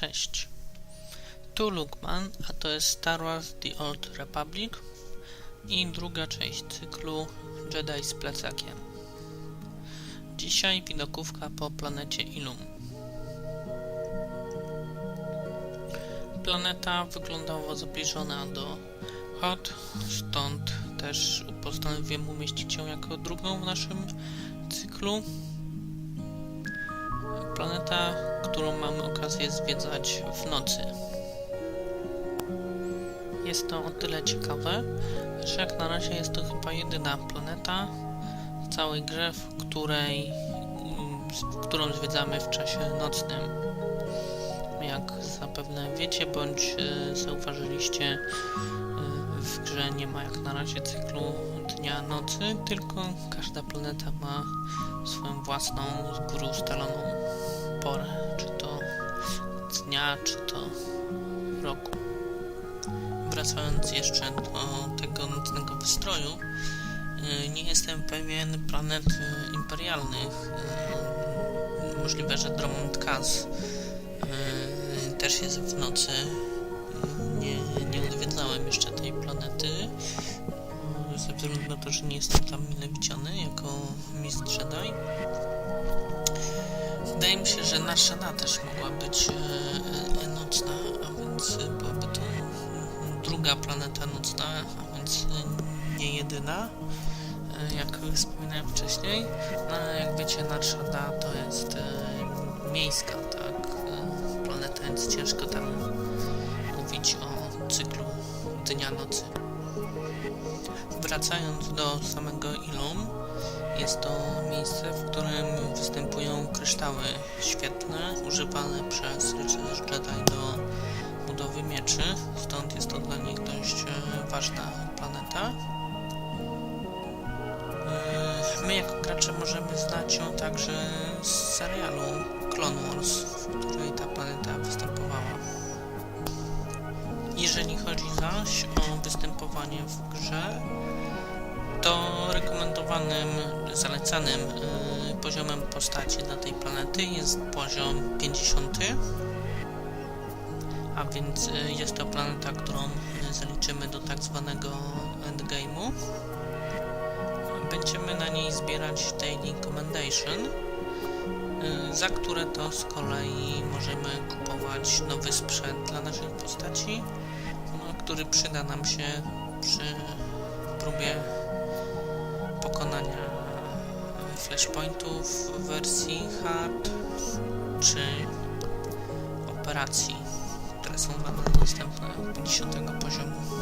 Cześć. Tu Lukman, a to jest Star Wars The Old Republic i druga część cyklu Jedi z plecakiem. Dzisiaj widokówka po planecie Ilum. Planeta wyglądała zbliżona do Hot, stąd też postanowiłem umieścić ją jako drugą w naszym cyklu. Planeta, którą mamy okazję zwiedzać w nocy. Jest to o tyle ciekawe, że jak na razie jest to chyba jedyna planeta w całej grze, w której, w którą zwiedzamy w czasie nocnym. Jak zapewne wiecie bądź e, zauważyliście, e, w grze nie ma jak na razie cyklu dnia-nocy, tylko każda planeta ma swoją własną z góry ustaloną porę, czy to dnia, czy to roku. Wracając jeszcze do tego nocnego wystroju, yy, nie jestem pewien planet yy, imperialnych. Yy, Możliwe, że Dromund Kaz też jest w nocy. Nie, nie odwiedzałem jeszcze tej planety. Ze względu na to, że nie jestem tam mile widziany jako mistrz Jedi. Mi się, że Narshada też mogła być e, e, nocna, a więc e, byłaby to mm, druga planeta nocna, a więc e, nie jedyna, jak wspominałem wcześniej. No, jak wiecie, Narshada to jest e, miejska, tak, planeta, więc ciężko tam mówić o cyklu dnia-nocy. Wracając do samego Ilum, jest to miejsce, w którym występują kryształy świetlne używane przez rycerzy Jedi do budowy mieczy, stąd jest to dla nich dość e, ważna planeta. E, My jako gracze możemy znać ją także z serialu Clone Wars, w której ta planeta występowała. Jeżeli chodzi zaś o występowanie w grze, to rekomendowanym, zalecanym y, poziomem postaci dla tej planety jest poziom 50. A więc y, jest to planeta, którą y, zaliczymy do tak zwanego endgame'u. Będziemy na niej zbierać Daily Commendation, za które to z kolei możemy kupować nowy sprzęt dla naszych postaci, no, który przyda nam się przy próbie pokonania flashpointów w wersji hard czy operacji, które są nas dostępne 50 poziomu.